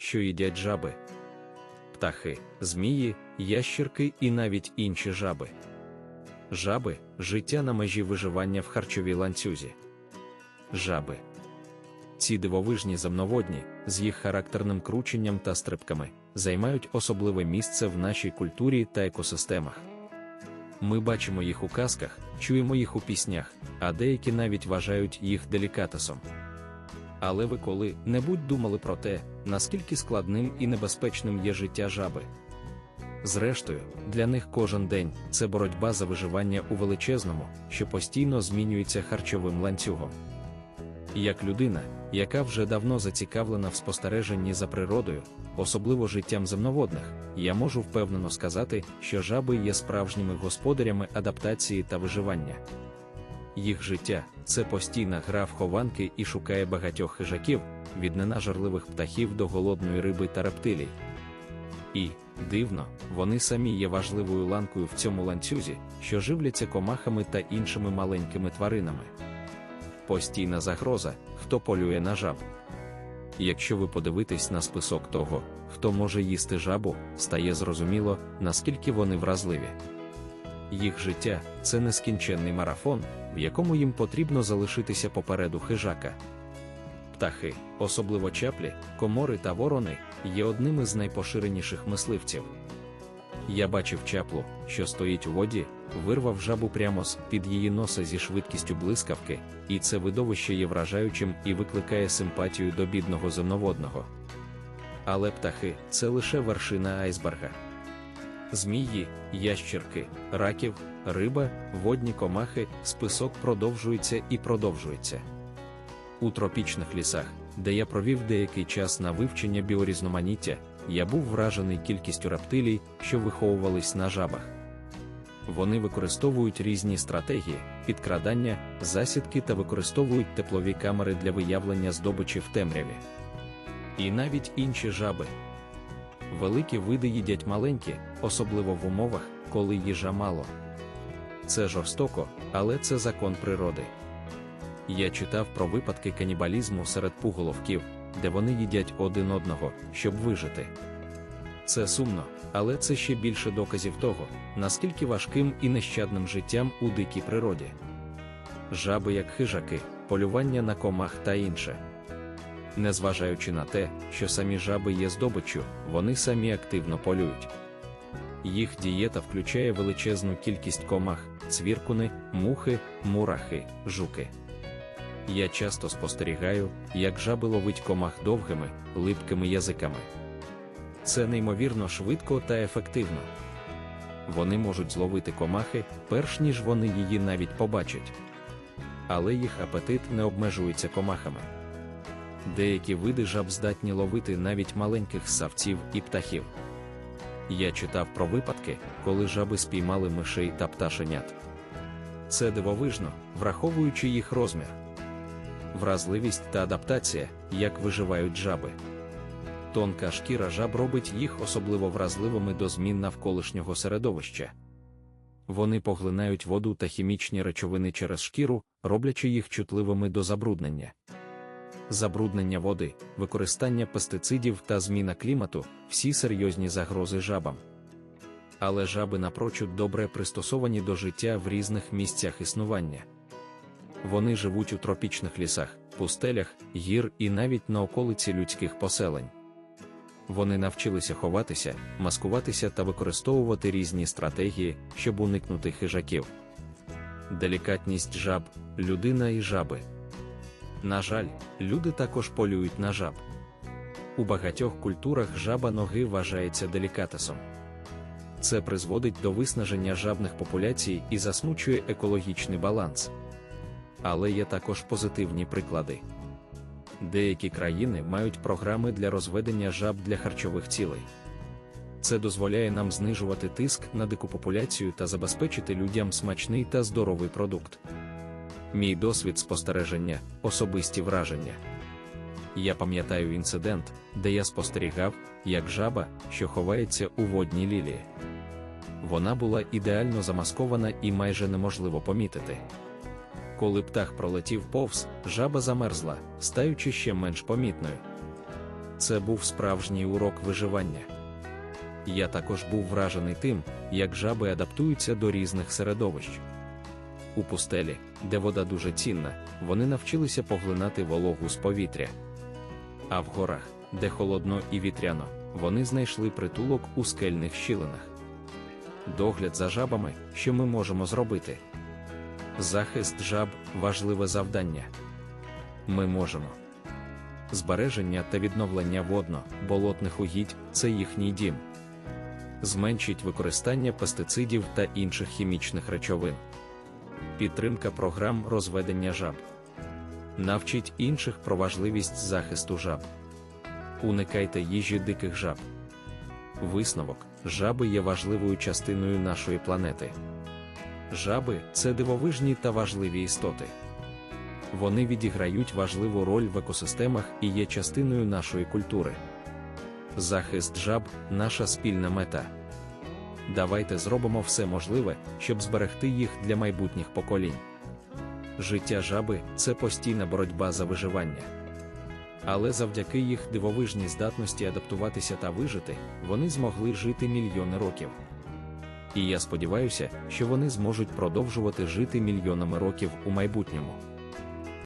що їдять жаби. Птахи, змії, ящірки і навіть інші жаби. Жаби життя на межі виживання в харчовій ланцюзі. Жаби. Ці дивовижні земноводні з їх характерним крученням та стрибками займають особливе місце в нашій культурі та екосистемах. Ми бачимо їх у казках, чуємо їх у піснях, а деякі навіть вважають їх делікатесом. Але ви коли-небудь думали про те, наскільки складним і небезпечним є життя жаби? Зрештою, для них кожен день це боротьба за виживання у величезному, що постійно змінюється харчовим ланцюгом. Як людина, яка вже давно зацікавлена в спостереженні за природою, особливо життям земноводних, я можу впевнено сказати, що жаби є справжніми господарями адаптації та виживання. Їх життя це постійна гра в хованки і шукає багатьох хижаків, від ненажерливих птахів до голодної риби та рептилій. І, дивно, вони самі є важливою ланкою в цьому ланцюзі, що живляться комахами та іншими маленькими тваринами. Постійна загроза, хто полює на жаб. Якщо ви подивитесь на список того, хто може їсти жабу, стає зрозуміло, наскільки вони вразливі. Їх життя це нескінченний марафон, в якому їм потрібно залишитися попереду хижака. Птахи, особливо чаплі, комори та ворони, є одним із найпоширеніших мисливців. Я бачив чаплу, що стоїть у воді, вирвав жабу прямо з під її носа зі швидкістю блискавки, і це видовище є вражаючим і викликає симпатію до бідного земноводного. Але птахи це лише вершина айсберга. Змії, ящірки, раків, риба, водні комахи, список продовжується і продовжується. У тропічних лісах, де я провів деякий час на вивчення біорізноманіття, я був вражений кількістю рептилій, що виховувались на жабах. Вони використовують різні стратегії, підкрадання, засідки та використовують теплові камери для виявлення здобичі в темряві. І навіть інші жаби. Великі види їдять маленькі, особливо в умовах, коли їжа мало. Це жорстоко, але це закон природи. Я читав про випадки канібалізму серед пуголовків, де вони їдять один одного, щоб вижити. Це сумно, але це ще більше доказів того, наскільки важким і нещадним життям у дикій природі. Жаби як хижаки, полювання на комах та інше. Незважаючи на те, що самі жаби є здобиччю, вони самі активно полюють. Їх дієта включає величезну кількість комах, цвіркуни, мухи, мурахи, жуки. Я часто спостерігаю, як жаби ловить комах довгими, липкими язиками. Це неймовірно швидко та ефективно. Вони можуть зловити комахи, перш ніж вони її навіть побачать. Але їх апетит не обмежується комахами. Деякі види жаб здатні ловити навіть маленьких ссавців і птахів. Я читав про випадки, коли жаби спіймали мишей та пташенят. Це дивовижно, враховуючи їх розмір, вразливість та адаптація, як виживають жаби. Тонка шкіра жаб робить їх особливо вразливими до змін навколишнього середовища. Вони поглинають воду та хімічні речовини через шкіру, роблячи їх чутливими до забруднення. Забруднення води, використання пестицидів та зміна клімату всі серйозні загрози жабам. Але жаби напрочуд добре пристосовані до життя в різних місцях існування. Вони живуть у тропічних лісах, пустелях, гір і навіть на околиці людських поселень. Вони навчилися ховатися, маскуватися та використовувати різні стратегії, щоб уникнути хижаків. Делікатність жаб, людина і жаби. На жаль, люди також полюють на жаб. У багатьох культурах жаба ноги вважається делікатесом. Це призводить до виснаження жабних популяцій і засмучує екологічний баланс. Але є також позитивні приклади. Деякі країни мають програми для розведення жаб для харчових цілей. Це дозволяє нам знижувати тиск на дику популяцію та забезпечити людям смачний та здоровий продукт. Мій досвід спостереження, особисті враження. Я пам'ятаю інцидент, де я спостерігав, як жаба, що ховається у водній лілії. Вона була ідеально замаскована і майже неможливо помітити. Коли птах пролетів повз, жаба замерзла, стаючи ще менш помітною. це був справжній урок виживання. Я також був вражений тим, як жаби адаптуються до різних середовищ. У пустелі, де вода дуже цінна, вони навчилися поглинати вологу з повітря. А в горах, де холодно і вітряно, вони знайшли притулок у скельних щілинах. Догляд за жабами, що ми можемо зробити. Захист жаб важливе завдання. Ми можемо. Збереження та відновлення водно, болотних угідь це їхній дім. Зменшить використання пестицидів та інших хімічних речовин. Підтримка програм розведення жаб. Навчить інших про важливість захисту жаб. Уникайте їжі диких жаб. Висновок: жаби є важливою частиною нашої планети. Жаби це дивовижні та важливі істоти. Вони відіграють важливу роль в екосистемах і є частиною нашої культури. Захист жаб наша спільна мета. Давайте зробимо все можливе, щоб зберегти їх для майбутніх поколінь. Життя жаби це постійна боротьба за виживання. Але завдяки їх дивовижній здатності адаптуватися та вижити, вони змогли жити мільйони років. І я сподіваюся, що вони зможуть продовжувати жити мільйонами років у майбутньому.